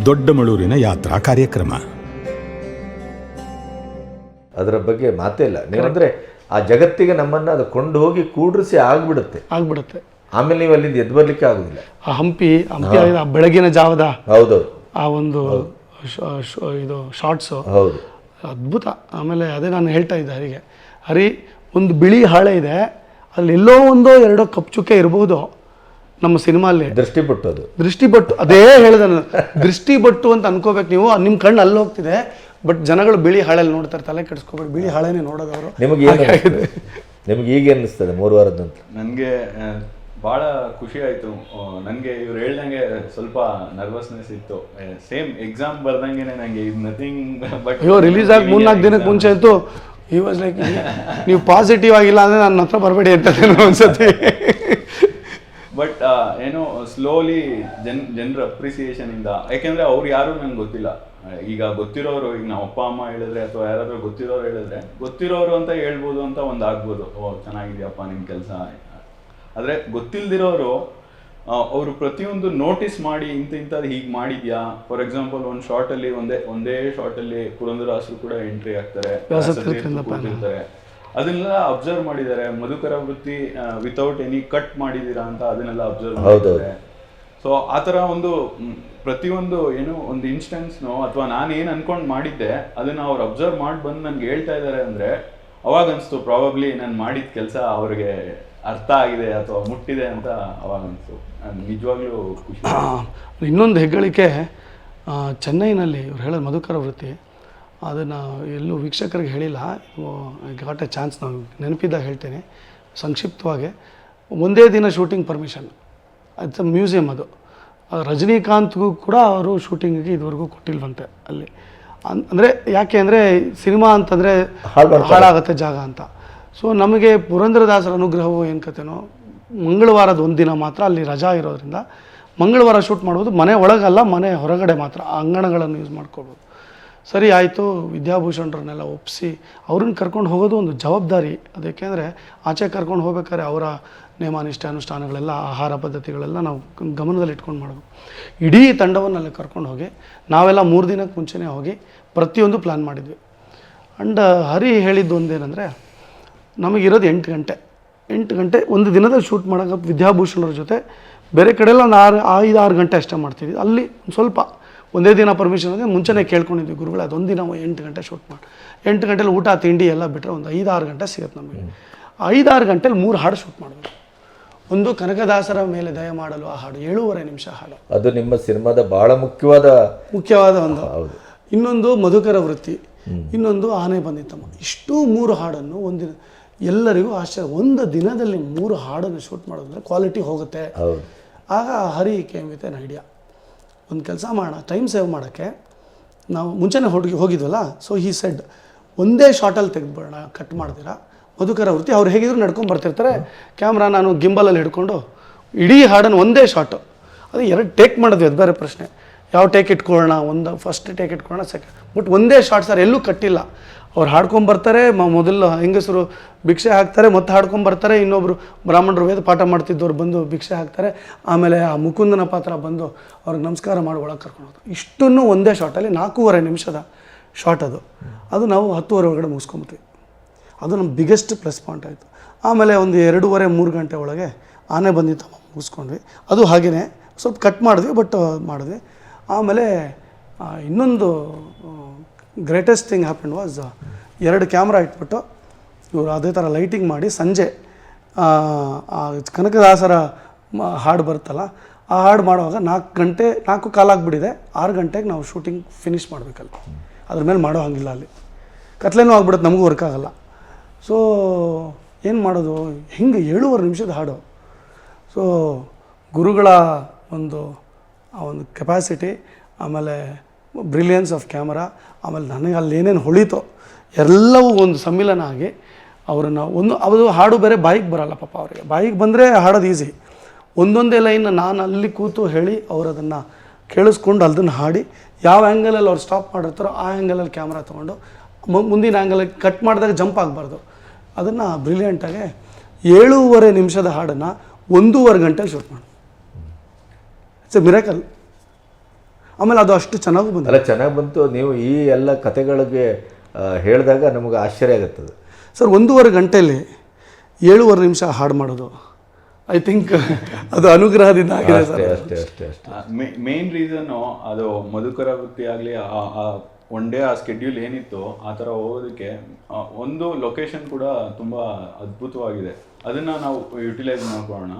ದೊಡ್ಡಮಳೂರಿನ ಯಾತ್ರಾ ಕಾರ್ಯಕ್ರಮ. ಅದರ ಬಗ್ಗೆ ಮಾತೇ ಇಲ್ಲ. ನೀವಂದ್ರೆ ಆ ಜಗತ್ತಿಗೆ ನಮ್ಮನ್ನ ಅದು ಕೊಂಡು ಹೋಗಿ ಕೂಡ್ರಿಸಿ ಆಗ್ಬಿಡುತ್ತೆ. ಆಗ್ಬಿಡುತ್ತೆ. ಆಮೇಲೆ ನೀವು ಅಲ್ಲಿಂದ ಎದ್ದು ಬರ್ಲಿಕ್ಕೆ ಆಗುದಿಲ್ಲ. ಆ ಹಂಪಿ ಹಂಪಿ ಆಗಿದ ಆ ಬೆಳಗಿನ ಜಾವದ ಹೌದು. ಆ ಒಂದು ಶ- ಶ- ಇದು ಶಾರ್ಟ್ಸು ಹೌದು. ಅದ್ಭುತ. ಆಮೇಲೆ ಅದೇ ನಾನು ಹೇಳ್ತಾ ಇದ್ದೆ ಹರಿಗೆ. ಹರಿ ಒಂದು ಬಿಳಿ ಹಾಳೆ ಇದೆ. ಅಲ್ಲಿ ಎಲ್ಲೋ ಒಂದೋ ಎರಡೋ ಕಪ್ ಚುಕ್ಕೆ ಇರಬಹುದು ನಮ್ಮ ಸಿನಿಮಾಲ್ಲಿ. ದೃಷ್ಟಿಪಟ್ಟು ಅದು ದೃಷ್ಟಿಪಟ್ಟು ಅದೇ ಹೇಳಿದೆ ನಾನು. ದೃಷ್ಟಿಪಟ್ಟು ಅಂತ ಅನ್ಕೋಬೇಕು ನೀವು. ನಿಮ್ಮ ಕಣ್ಣು ಅಲ್ಲಿ ಹೋಗ್ತಿದೆ. ಬಟ್ ಜನಗಳು ಬಿಳಿ ಹಾಳೆಲ್ಲಿ ನೋಡ್ತಾರೆ ತಲೆ ಕೆಡಿಸ್ಕೋಬೇಡಿ. ಬಿಳಿ ಹಾಳೆನೇ ನೋಡೋದವರು. ನಿಮಗೆ? ನಿಮ್ಗೆ ಈಗ ಅನ್ನಿಸ್ತದೆ ಮೂರು ವಾರದ ನಂತರ ನನಗೆ ಭಾಳ ಖುಷಿ ಆಯಿತು. ನನಗೆ ಇವ್ರು ಹೇಳ್ದಂಗೆ ಸ್ವಲ್ಪ ನರ್ವಸ್ನೆಸ್ ಇತ್ತು. ಸೇಮ್ ಎಕ್ಸಾಮ್ ಬರ್ದಂಗೆ ನನಗೆ ಇದು ನಥಿಂಗ್ ಬಟ್ ಇವ್ರು ರಿಲೀಸ್ ಆಗಿ ಮೂರ್ನಾಲ್ಕು ದಿನಕ್ಕೆ ಮುಂಚೆ ಅಂತೂ ಈ ವಾಸ್ ಲೈಕ್ ನೀವು ಪಾಸಿಟಿವ್ ಆಗಿಲ್ಲ ಅಂದರೆ ನನ್ನ ಹತ್ರ ಬರಬೇಡಿ ಅಂತ ಒಂದ್ಸತಿ. ಬಟ್ ಏನೋ ಸ್ಲೋಲಿ ಜನ್, ಜನರ ಅಪ್ರಿಸಿಯೇಷನ್ ಇಂದ, ಯಾಕೆಂದ್ರೆ ಅವ್ರು ಯಾರು ನಂಗೆ ಗೊತ್ತಿಲ್ಲ. ಈಗ ಗೊತ್ತಿರೋರು, ಈಗ ನಮ್ಮ ಅಪ್ಪ, ಅಮ್ಮ ಹೇಳಿದ್ರೆ ಅಥವಾ ಯಾರಾದರೂ ಗೊತ್ತಿರೋರು ಹೇಳಿದ್ರೆ, ಗೊತ್ತಿರೋರು ಅಂತ ಹೇಳ್ಬೋದು ಅಂತ ಒಂದು ಆಗ್ಬೋದು ಓ, ಚೆನ್ನಾಗಿದೆಯಪ್ಪ ನಿಮ್ಮ ಕೆಲಸ. ಆದರೆ ಗೊತ್ತಿಲ್ದಿರೋರು ಅವರು ಪ್ರತಿಯೊಂದು ನೋಟಿಸ್ ಮಾಡಿ ಇಂಥ ಇಂಥದ್ದು ಹೀಗೆ ಮಾಡಿದ್ಯಾ? ಫಾರ್ ಎಕ್ಸಾಂಪಲ್ ಒಂದು ಶಾರ್ಟ್ ಅಲ್ಲಿ ಒಂದೇ ಒಂದೇ ಶಾರ್ಟ್ ಅಲ್ಲಿ ಪುರಂದರಾಸರು ಕೂಡ ಎಂಟ್ರಿ ಆಗ್ತಾರೆ. ಅದನ್ನೆಲ್ಲ ಅಬ್ಸರ್ವ್ ಮಾಡಿದ್ದಾರೆ. ಮಧುಕರ ವೃತ್ತಿ ವಿತೌಟ್ ಎನಿ ಕಟ್ ಮಾಡಿದೀರಾ ಅಂತ ಅದನ್ನೆಲ್ಲ ಅಬ್ಸರ್ವ್. ಮಾಡಿದ್ದಾರೆ. ಸೊ ಆ ಥರ ಒಂದು ಪ್ರತಿಯೊಂದು ಏನು ಒಂದು ಇನ್ಸ್ಟೆನ್ಸ್ನೋ ಅಥವಾ ನಾನು ಏನು ಅನ್ಕೊಂಡು ಮಾಡಿದ್ದೆ ಅದನ್ನ ಅವ್ರು ಅಬ್ಸರ್ವ್ ಮಾಡಿ ಬಂದು ನನ್ಗೆ ಹೇಳ್ತಾ ಇದ್ದಾರೆ ಅಂದ್ರೆ ಅವಾಗ ಅನಿಸ್ತು ಪ್ರಾಬಬ್ಲಿ ನಾನು ಮಾಡಿದ ಕೆಲಸ ಅವ್ರಿಗೆ ಅರ್ಥ ಆಗಿದೆ ಅಥವಾ ಮುಟ್ಟಿದೆ ಅಂತ ಅವಾಗ ಅನಿಸ್ತು ನಿಜವಾಗ್ಲೂ ಖುಷಿ. ಇನ್ನೊಂದು ಹೆಗ್ಗಳಿಕೆ ಚೆನ್ನೈನಲ್ಲಿ ಇವ್ರು ಹೇಳೋದು ಮಧುಕರ ವೃತ್ತಿ. ಅದನ್ನು ಎಲ್ಲೂ ವೀಕ್ಷಕರಿಗೆ ಹೇಳಿಲ್ಲ. ಘಾಟ ಚಾನ್ಸ್ ನಾವು ನೆನಪಿದ್ದಾಗ ಹೇಳ್ತೇನೆ. ಸಂಕ್ಷಿಪ್ತವಾಗಿ ಒಂದೇ ದಿನ ಶೂಟಿಂಗ್ ಪರ್ಮಿಷನ್ ಅದು ಮ್ಯೂಸಿಯಂ ಅದು. ರಜನಿಕಾಂತ್ಗೂ ಕೂಡ ಅವರು ಶೂಟಿಂಗಿಗೆ ಇದುವರೆಗೂ ಕೊಟ್ಟಿಲ್ವಂತೆ ಅಲ್ಲಿ. ಅಂದರೆ ಯಾಕೆ ಅಂದರೆ ಸಿನಿಮಾ ಅಂತಂದರೆ ಹಾಳಾಗುತ್ತೆ ಜಾಗ ಅಂತ. ಸೊ ನಮಗೆ ಪುರಂದ್ರದಾಸರ ಅನುಗ್ರಹವು ಏನು ಕತೆನೋ, ಮಂಗಳವಾರದ ಒಂದು ದಿನ ಮಾತ್ರ ಅಲ್ಲಿ ರಜಾ ಇರೋದ್ರಿಂದ ಮಂಗಳವಾರ ಶೂಟ್ ಮಾಡ್ಬೋದು ಮನೆ ಒಳಗಲ್ಲ, ಮನೆ ಹೊರಗಡೆ ಮಾತ್ರ ಆ ಅಂಗಣಗಳನ್ನು ಯೂಸ್ ಮಾಡ್ಕೊಳ್ಬೋದು. ಸರಿ ಆಯಿತು, ವಿದ್ಯಾಭೂಷಣರನ್ನೆಲ್ಲ ಒಪ್ಪಿಸಿ ಅವ್ರನ್ನ ಕರ್ಕೊಂಡು ಹೋಗೋದು ಒಂದು ಜವಾಬ್ದಾರಿ. ಅದಕ್ಕೆಂದರೆ ಆಚೆ ಕರ್ಕೊಂಡು ಹೋಗ್ಬೇಕಾದ್ರೆ ಅವರ ನೇಮಾನಿಷ್ಠೆ ಅನುಷ್ಠಾನಗಳೆಲ್ಲ, ಆಹಾರ ಪದ್ಧತಿಗಳೆಲ್ಲ ನಾವು ಗಮನದಲ್ಲಿ ಇಟ್ಕೊಂಡು ಮಾಡಬೇಕು. ಇಡೀ ತಂಡವನ್ನು ಅಲ್ಲಿ ಕರ್ಕೊಂಡು ಹೋಗಿ, ನಾವೆಲ್ಲ ಮೂರು ದಿನಕ್ಕೆ ಮುಂಚೆನೇ ಹೋಗಿ ಪ್ರತಿಯೊಂದು ಪ್ಲ್ಯಾನ್ ಮಾಡಿದ್ವಿ. ಆ್ಯಂಡ್ ಹರಿ ಹೇಳಿದ್ದು ಒಂದೇನೆಂದರೆ ನಮಗಿರೋದು ಎಂಟು ಗಂಟೆ. ಎಂಟು ಗಂಟೆ ಒಂದು ದಿನದಲ್ಲಿ ಶೂಟ್ ಮಾಡೋಕೆ ವಿದ್ಯಾಭೂಷಣರ ಜೊತೆ. ಬೇರೆ ಕಡೆಲ್ಲ ಒಂದು ಆರು ಐದು ಆರು ಗಂಟೆ ಅಷ್ಟೇ ಮಾಡ್ತೀವಿ ಅಲ್ಲಿ ಒಂದು ಸ್ವಲ್ಪ ಒಂದೇ ದಿನ ಪರ್ಮಿಷನ್ ಅಂದರೆ ಮುಂಚೆನೇ ಕೇಳ್ಕೊಂಡಿದ್ವಿ ಗುರುಗಳು ಅದೊಂದು ದಿನ ಎಂಟು ಗಂಟೆ ಶೂಟ್ ಮಾಡಿ. ಎಂಟು ಗಂಟೆಲಿ ಊಟ ತಿಂಡಿ ಎಲ್ಲ ಬಿಟ್ಟರೆ ಒಂದು ಐದು ಆರು ಗಂಟೆ ಸಿಗುತ್ತೆ ನಮಗೆ. ಐದಾರು ಗಂಟೆಲಿ ಮೂರು ಹಾಡು ಶೂಟ್ ಮಾಡಬೇಕು. ಒಂದು ಕನಕದಾಸರ ಮೇಲೆ ದಯ ಮಾಡಲು ಆ ಹಾಡು ಏಳೂವರೆ ನಿಮಿಷ ಹಾಡು. ಅದು ನಿಮ್ಮ ಸಿನಿಮಾದ ಬಹಳ ಮುಖ್ಯವಾದ ಮುಖ್ಯವಾದ ಒಂದು. ಇನ್ನೊಂದು ಮಧುಕರ ವೃತ್ತಿ ಇನ್ನೊಂದು ಆನೆ ಬಂದಿತ್ತಮ್ಮ. ಇಷ್ಟು ಮೂರು ಹಾಡನ್ನು ಒಂದಿನ ಎಲ್ಲರಿಗೂ ಆಶ್ಚರ್ಯ. ಒಂದು ದಿನದಲ್ಲಿ ಮೂರು ಹಾಡನ್ನು ಶೂಟ್ ಮಾಡೋದಂದ್ರೆ ಕ್ವಾಲಿಟಿ ಹೋಗುತ್ತೆ. ಆಗ Hari came with an idea ಒಂದು ಕೆಲಸ ಮಾಡೋಣ ಟೈಮ್ ಸೇವ್ ಮಾಡೋಕ್ಕೆ ನಾವು ಮುಂಚೆನೇ ಹೋಗಿ ಹೋಗಿದ್ವಲ್ಲ ಸೊ ಈ ಸೆಡ್ ಒಂದೇ ಶಾರ್ಟಲ್ಲಿ ತೆಗೆದ್ಬಿಡೋಣ ಕಟ್ ಮಾಡ್ತೀರಾ? ಮಧುಕರ ವೃತ್ತಿ ಅವ್ರು ಹೇಗಿದ್ರು ನಡ್ಕೊಂಡು ಬರ್ತಿರ್ತಾರೆ. ಕ್ಯಾಮ್ರಾ ನಾನು ಗಿಂಬಲಲ್ಲಿ ಹಿಡ್ಕೊಂಡು ಇಡೀ ಹಾಡನ್ನು ಒಂದೇ ಶಾಟು ಅದು ಎರಡು ಟೇಕ್ ಮಾಡಿದ್ವಿ ಅದು ಬೇರೆ ಪ್ರಶ್ನೆ. ಯಾವ ಟೇಕ್ ಇಟ್ಕೊಳ್ಳೋಣ ಒಂದು ಫಸ್ಟ್ ಟೇಕ್ ಇಟ್ಕೊಳ್ಳೋಣ ಸೆಕೆಂಡ್ ಬಟ್ ಒಂದೇ ಶಾರ್ಟ್ ಸರ್ ಎಲ್ಲೂ ಕಟ್ಟಿಲ್ಲ. ಅವ್ರು ಹಾಡ್ಕೊಂಬರ್ತಾರೆ ಮೊದಲು ಹೆಂಗಸರು ಭಿಕ್ಷೆ ಹಾಕ್ತಾರೆ, ಮತ್ತೆ ಹಾಡ್ಕೊಂಬರ್ತಾರೆ ಇನ್ನೊಬ್ಬರು ಬ್ರಾಹ್ಮಣರು ವೇದ ಪಾಠ ಮಾಡ್ತಿದ್ದವ್ರು ಬಂದು ಭಿಕ್ಷೆ ಹಾಕ್ತಾರೆ. ಆಮೇಲೆ ಆ ಮುಕುಂದನ ಪಾತ್ರ ಬಂದು ಅವ್ರಿಗೆ ನಮಸ್ಕಾರ ಮಾಡಿ ಒಳಗೆ ಕರ್ಕೊಂಡು ಹೋಗ್ತಾರೆ ಇಷ್ಟನ್ನು ಒಂದೇ ಶಾರ್ಟಲ್ಲಿ ನಾಲ್ಕೂವರೆ ನಿಮಿಷದ ಶಾರ್ಟ್ ಅದು. ಅದು ನಾವು ಹತ್ತುವರೆ ಒಳಗಡೆ ಮುಗಿಸ್ಕೊಂಬಿಟ್ವಿ. ಅದು ನಮ್ಮ ಬಿಗ್ಗೆಸ್ಟ್ ಪ್ಲಸ್ ಪಾಯಿಂಟ್ ಆಯಿತು. ಆಮೇಲೆ ಒಂದು ಎರಡೂವರೆ, ಮೂರು ಗಂಟೆ ಒಳಗೆ ಆನೆ ಬಂದಿತ್ತು ಮುಗಿಸ್ಕೊಂಡ್ವಿ. ಅದು ಹಾಗೆಯೇ ಸ್ವಲ್ಪ ಕಟ್ ಮಾಡಿದ್ವಿ ಬಟ್ ಮಾಡಿದ್ವಿ. ಆಮೇಲೆ ಇನ್ನೊಂದು ಗ್ರೇಟೆಸ್ಟ್ ಥಿಂಗ್ ಹ್ಯಾಪನ್ ವಾಸ್ ಎರಡು ಕ್ಯಾಮ್ರಾ ಇಟ್ಬಿಟ್ಟು ಇವರು ಅದೇ ಥರ ಲೈಟಿಂಗ್ ಮಾಡಿ ಸಂಜೆ ಕನಕದಾಸರ ಹಾಡು ಬರುತ್ತಲ್ಲ, ಆ ಹಾಡು ಮಾಡುವಾಗ ನಾಲ್ಕು ಗಂಟೆ, ನಾಲ್ಕು ಕಾಲಾಗ್ಬಿಟ್ಟಿದೆ, ಆರು ಗಂಟೆಗೆ ನಾವು ಶೂಟಿಂಗ್ ಫಿನಿಷ್ ಮಾಡಬೇಕಲ್ಲಿ. ಅದ್ರ ಮೇಲೆ ಮಾಡೋ ಹಂಗಿಲ್ಲ ಅಲ್ಲಿ. ಕತ್ಲೇನೂ ಆಗ್ಬಿಡುತ್ತೆ, ನಮಗೂ ವರ್ಕ್ ಆಗಲ್ಲ. ಸೊ ಏನು ಮಾಡೋದು? ಹಿಂಗೆ ಏಳುವರೆ ನಿಮಿಷದ ಹಾಡು. ಸೊ ಗುರುಗಳ ಒಂದು, ಆ ಒಂದು ಕೆಪಾಸಿಟಿ ಆಮೇಲೆ ಬ್ರಿಲಿಯನ್ಸ್ ಆಫ್ ಕ್ಯಾಮರಾ ಆಮೇಲೆ ನನಗೆ ಅಲ್ಲಿ ಏನೇನು ಹೊಳಿತೋ ಎಲ್ಲವೂ ಒಂದು ಸಮ್ಮಿಲನ ಆಗಿ ಅವರನ್ನು ಒಂದು ಅದು ಹಾಡು ಬೇರೆ ಬಾಯಿಗೆ ಬರಲ್ಲ ಪಾಪ ಅವರಿಗೆ. ಬಾಯಿಗೆ ಬಂದರೆ ಹಾಡೋದು ಈಸಿ ಒಂದೊಂದೇ ಲೈನ್ ನಾನು ಅಲ್ಲಿ ಕೂತು ಹೇಳಿ ಅವರು ಅದನ್ನು ಕೇಳಿಸ್ಕೊಂಡು ಅದನ್ನು ಹಾಡಿ ಯಾವ ಆ್ಯಂಗಲಲ್ಲಿ ಅವ್ರು ಸ್ಟಾಪ್ ಮಾಡಿರ್ತಾರೋ ಆ ಆ್ಯಂಗಲಲ್ಲಿ ಕ್ಯಾಮ್ರಾ ತೊಗೊಂಡು ಮುಂದಿನ ಆ್ಯಂಗಲಲ್ಲಿ ಕಟ್ ಮಾಡಿದಾಗ ಜಂಪ್ ಆಗಬಾರ್ದು. ಅದನ್ನು ಬ್ರಿಲಿಯಂಟಾಗಿ ಏಳೂವರೆ ನಿಮಿಷದ ಹಾಡನ್ನು ಒಂದೂವರೆ ಗಂಟೆ ಶೂಟ್ ಮಾಡಿ. ಇಟ್ಸ್ ಎ ಮಿರಾಕಲ್ ಆಮೇಲೆ ಅದು ಅಷ್ಟು ಚೆನ್ನಾಗೂ ಬಂತು ಅಲ್ಲ ಚೆನ್ನಾಗಿ ಬಂತು. ನೀವು ಈ ಎಲ್ಲ ಕತೆಗಳಿಗೆ ಹೇಳಿದಾಗ ನಮಗೆ ಆಶ್ಚರ್ಯ ಆಗುತ್ತದೆ. ಸರ್ ಒಂದೂವರೆ ಗಂಟೆಯಲ್ಲಿ ಏಳುವರೆ ನಿಮಿಷ ಹಾಡು ಮಾಡೋದು. ಐ ಥಿಂಕ್ ಅದು ಅನುಗ್ರಹದಿಂದ ಆಗಿದೆ ಸರ್. ಅಷ್ಟೇ ಅಷ್ಟೇ ಅಷ್ಟೇ. ಅಷ್ಟೇ ಮೇನ್ ರೀಸನ್ನು ಅದು ಮಧುಕರ ವೃತ್ತಿ ಆಗಲಿ ಒನ್ ಡೇ ಆ ಸ್ಕೆಡ್ಯೂಲ್ ಏನಿತ್ತು ಆ ಥರ ಹೋಗೋದಕ್ಕೆ ಒಂದು ಲೊಕೇಶನ್ ಕೂಡ ತುಂಬ ಅದ್ಭುತವಾಗಿದೆ. ಅದನ್ನು ನಾವು ಯುಟಿಲೈಸ್ ಮಾಡ್ಕೊಳ್ಳೋಣ.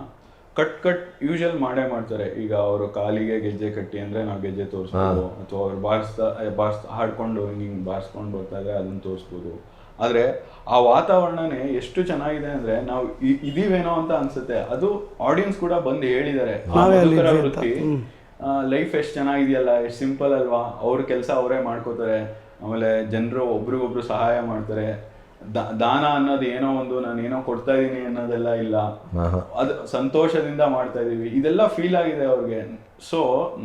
ಕಟ್ ಕಟ್ ಯೂಶಲ್ ಮಾಡೇ ಮಾಡ್ತಾರೆ. ಈಗ ಅವರು ಕಾಲಿಗೆ ಗೆಜ್ಜೆ ಕಟ್ಟಿ ಅಂದ್ರೆ ನಾವು ಗೆಜ್ಜೆ ತೋರಿಸ್ಬೋದು. ಅಥವಾ ಅವ್ರು ಬಾರಿಸ್ತಾ ಬಾರಿಸ್ ಹಾಡ್ಕೊಂಡು ಹಿಂಗೆ ಬಾರಿಸ್ಕೊಂಡು ಬರ್ತಾ ಇದ್ರೆ ಅದನ್ನ ತೋರಿಸ್ಬೋದು. ಆದರೆ ಆ ವಾತಾವರಣನೇ ಎಷ್ಟು ಚೆನ್ನಾಗಿದೆ ಅಂದ್ರೆ ನಾವು ಇದೀವೇನೋ ಅಂತ ಅನ್ಸುತ್ತೆ. ಅದು ಆಡಿಯನ್ಸ್ ಕೂಡ ಬಂದು ಹೇಳಿದ್ದಾರೆ ಆ ವೃತ್ತಿ ಲೈಫ್ ಎಷ್ಟು ಚೆನ್ನಾಗಿದೆಯಲ್ಲ ಎಷ್ಟು ಸಿಂಪಲ್ ಅಲ್ವಾ? ಅವ್ರ ಕೆಲಸ ಅವರೇ ಮಾಡ್ಕೋತಾರೆ. ಆಮೇಲೆ ಜನರು ಒಬ್ರಿಗೊಬ್ರು ಸಹಾಯ ಮಾಡ್ತಾರೆ. ದಾನ ಅನ್ನೋದು ಏನೋ ಒಂದು ನಾನು ಏನೋ ಕೊಡ್ತಾ ಇದ್ದೀನಿ ಅನ್ನೋದೆಲ್ಲ ಇಲ್ಲ. ಅದು ಸಂತೋಷದಿಂದ ಮಾಡ್ತಾ ಇದೀವಿ. ಇದೆಲ್ಲ ಫೀಲ್ ಆಗಿದೆ ಅವ್ರಿಗೆ. ಸೊ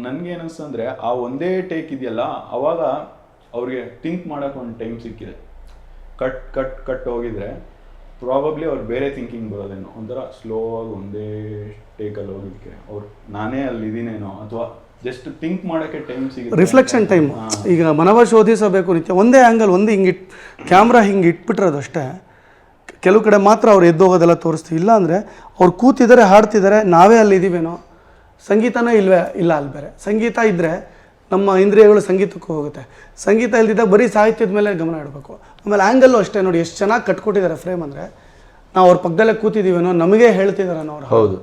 ನನ್ಗೆ ಏನಿಸ್ತಂದ್ರೆ ಆ ಒಂದೇ ಟೇಕ್ ಇದೆಯಲ್ಲ ಅವಾಗ ಅವ್ರಿಗೆ ಥಿಂಕ್ ಮಾಡಕ್ ಒಂದು ಟೈಮ್ ಸಿಕ್ಕಿದೆ. ಕಟ್ ಕಟ್ ಕಟ್ ಹೋಗಿದ್ರೆ ಪ್ರಾಬಬ್ಲಿ ಅವ್ರು ಬೇರೆ ಥಿಂಕಿಂಗ್ ಬರೋದೇನೋ. ಒಂಥರ ಸ್ಲೋ ಆಗಿ ಒಂದೇ ಟೇಕಲ್ಲಿ ಹೋಗಿದ್ದಕ್ಕೆ ಅವ್ರು ನಾನೇ ಅಲ್ಲಿ ಇದ್ದೀನೇನೋ ಅಥವಾ ಜಸ್ಟ್ ಥಿಂಕ್ ಮಾಡೋಕ್ಕೆ ಟೈಮ್ ಸಿಗುತ್ತೆ. ರಿಫ್ಲೆಕ್ಷನ್ ಟೈಮ್ ಈಗ ಮನವ ಶೋಧಿಸಬೇಕು ನಿತ್ಯ ಒಂದೇ ಆ್ಯಂಗಲ್ ಒಂದು ಹಿಂಗೆ ಇಟ್ ಕ್ಯಾಮ್ರಾ ಹಿಂಗೆ ಇಟ್ಬಿಟ್ರದಷ್ಟೇ ಕೆಲವು ಕಡೆ ಮಾತ್ರ ಅವ್ರು ಎದ್ದೋಗೋದೆಲ್ಲ ತೋರಿಸ್ತೀವಿ. ಇಲ್ಲ ಅಂದರೆ ಅವ್ರು ಕೂತಿದ್ದಾರೆ ಹಾಡ್ತಿದ್ದಾರೆ ನಾವೇ ಅಲ್ಲಿದ್ದೀವೇನೋ ಸಂಗೀತನೇ ಇಲ್ವೇ? ಇಲ್ಲ ಅಲ್ಲಿ ಬೇರೆ. ಸಂಗೀತ ಇದ್ದರೆ ನಮ್ಮ ಇಂದ್ರಿಯಗಳು ಸಂಗೀತಕ್ಕೂ ಹೋಗುತ್ತೆ. ಸಂಗೀತ ಇಲ್ದಿದ್ದಾಗ ಬರೀ ಸಾಹಿತ್ಯದ ಮೇಲೆ ಗಮನ ಇಡಬೇಕು. ಆಮೇಲೆ ಆ್ಯಂಗಲ್ಲು ಅಷ್ಟೇ ನೋಡಿ ಎಷ್ಟು ಚೆನ್ನಾಗಿ ಕಟ್ಕೊಟ್ಟಿದ್ದಾರೆ ಫ್ರೇಮ್ ಅಂದರೆ. ನಾವು ಅವ್ರ ಪಕ್ಕದಲ್ಲೇ ಕೂತಿದ್ದೀವೇನೋ ನಮಗೆ ಹೇಳ್ತಿದ್ದಾರೆ ಅವ್ರು ಹೌದು.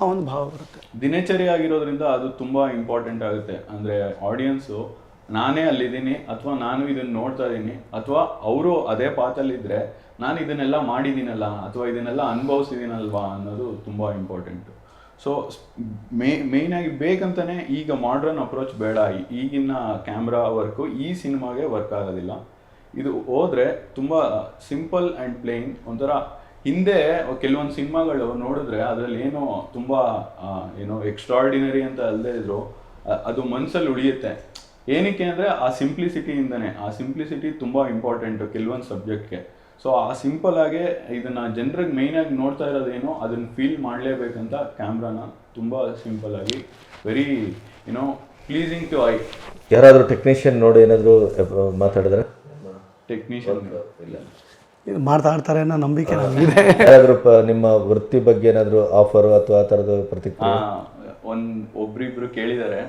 ಆ ಒಂದು ಭಾವ ಬರುತ್ತೆ. ದಿನಚರಿ ಆಗಿರೋದ್ರಿಂದ ಅದು ತುಂಬಾ ಇಂಪಾರ್ಟೆಂಟ್ ಆಗುತ್ತೆ. ಅಂದ್ರೆ ಆಡಿಯನ್ಸು ನಾನೇ ಅಲ್ಲಿದ್ದೀನಿ ಅಥವಾ ನಾನು ಇದನ್ನ ನೋಡ್ತಾ ಇದ್ದೀನಿ ಅಥವಾ ಅವರು ಅದೇ ಪಾತಲ್ಲಿದ್ದರೆ ನಾನು ಇದನ್ನೆಲ್ಲ ಮಾಡಿದ್ದೀನಲ್ಲ ಅಥವಾ ಇದನ್ನೆಲ್ಲ ಅನುಭವಿಸಿದ್ದೀನಲ್ವಾ ಅನ್ನೋದು ತುಂಬ ಇಂಪಾರ್ಟೆಂಟ್ ಸೊ ಮೇ ಆಗಿ ಬೇಕಂತಾನೆ ಈಗ ಮಾಡ್ರನ್ ಅಪ್ರೋಚ್ ಬೇಡ. ಈಗಿನ ಕ್ಯಾಮ್ರಾ ವರ್ಕು ಈ ಸಿನಿಮಾಗೆ ವರ್ಕ್ ಆಗೋದಿಲ್ಲ. ಇದು ಹೋದರೆ ತುಂಬ ಸಿಂಪಲ್ ಆ್ಯಂಡ್ ಪ್ಲೇನ್ ಒಂಥರ ಹಿಂದೆ ಕೆಲವೊಂದು ಸಿನಿಮಾಗಳು ನೋಡಿದ್ರೆ ಅದರಲ್ಲಿ ಏನೋ ತುಂಬಾ ಏನೋ ಎಕ್ಸ್ಟ್ರಾರ್ಡಿನರಿ ಅಂತ ಅಲ್ಲದೆ ಇದ್ರು ಅದು ಮನ್ಸಲ್ಲಿ ಉಳಿಯುತ್ತೆ. ಏನಕ್ಕೆ ಅಂದ್ರೆ ಆ ಸಿಂಪ್ಲಿಸಿಟಿಯಿಂದನೇ ಆ ಸಿಂಪ್ಲಿಸಿಟಿ ತುಂಬ ಇಂಪಾರ್ಟೆಂಟ್ ಕೆಲವೊಂದು ಸಬ್ಜೆಕ್ಟ್ಗೆ ಸೊ ಆ ಸಿಂಪಲ್ ಆಗಿ ಇದನ್ನ ಜನರಿಗೆ ಮೇಯ್ನಾಗಿ ಆಗಿ ನೋಡ್ತಾ ಇರೋದೇನೋ ಅದನ್ನ ಫೀಲ್ ಮಾಡಲೇಬೇಕಂತ ಕ್ಯಾಮ್ರಾನ ತುಂಬ ಸಿಂಪಲ್ ಆಗಿ very you know pleasing to I ಯಾರಾದರೂ ಟೆಕ್ನಿಷಿಯನ್ ನೋಡಿ ಏನಾದರೂ ಮಾತಾಡಿದ್ರೆ? ಟೆಕ್ನಿಷಿಯನ್ ಇಲ್ಲ. ಇದು ಮಾತಾಡ್ತಾರೆ ಅನ್ನೋ ನಂಬಿಕೆ ನನಗಿದೆ ಯಾರಾದರೂ ನಿಮ್ಮ ವೃತ್ತಿ ಬಗ್ಗೆ ಏನಾದರೂ ಆಫರ್ ಅಥವಾ ಆ ಥರದ್ದು ಪ್ರತಿಕ್ರಿಯೆ? ಒಂದು ಒಬ್ರಿಬ್ರು ಕೇಳಿದ್ದಾರೆ.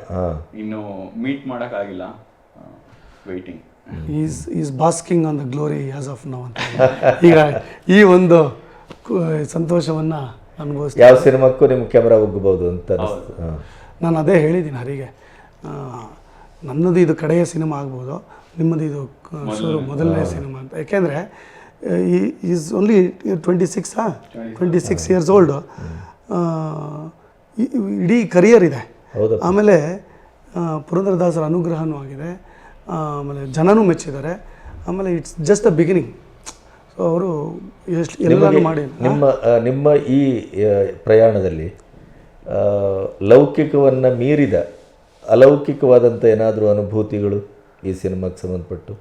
ಇನ್ನು ಮೀಟ್ ಮಾಡೋಕ್ಕಾಗಿಲ್ಲ. ಆಗಿಲ್ಲ waiting is is basking on the glory as of now ಅಂತ. ಈಗ ಈ ಒಂದು ಕು- ಸಂತೋಷವನ್ನು ಅನುಭವಿಸ್ತೀನಿ ಯಾವ ಸಿನಿಮಾಕ್ಕೂ ನಿಮ್ಮ ಕ್ಯಾಮ್ರಾ ಒಗ್ಗಬಹುದು ಅಂತ ಅನಿಸ್ತು. ಹಾಂ. ನಾನು ಅದೇ ಹೇಳಿದ್ದೀನಿ ಹರಿಗೆ ಆ, ನನ್ನದು ಇದು ಕಡೆಯ ಸಿನಿಮಾ ಆಗ್ಬೋದು ನಿಮ್ಮದು ಇದು ಕ- ಶುರು ಮೊದಲನೇ ಸಿನಿಮಾ ಅಂತ. ಯಾಕೆಂದರೆ ಈಸ್ ಓನ್ಲಿ ಟ್ವೆಂಟಿ ಸಿಕ್ಸಾ ಟ್ವೆಂಟಿ ಸಿಕ್ಸ್ ಇಯರ್ಸ್ ಓಲ್ಡ್ ಇಡೀ ಕರಿಯರ್ ಇದೆ. ಆಮೇಲೆ ಆ, ಪುರಂದರದಾಸರ ಅನುಗ್ರಹನೂ ಆಗಿದೆ. ಆಮೇಲೆ ಜನನೂ ಮೆಚ್ಚಿದ್ದಾರೆ. ಆಮೇಲೆ it's just the beginning so ಅವರು ಎಷ್ಟು ಎಲ್ಲರೂ ಮಾಡಿ. ನಿಮ್ಮ ನಿಮ್ಮ ಈ ಪ್ರಯಾಣದಲ್ಲಿ ಲೌಕಿಕವನ್ನು ಮೀರಿದ ಅಲೌಕಿಕವಾದಂಥ ಏನಾದರೂ ಅನುಭೂತಿಗಳು ಈ ಸಿನಿಮಾಕ್ಕೆ ಸಂಬಂಧಪಟ್ಟು?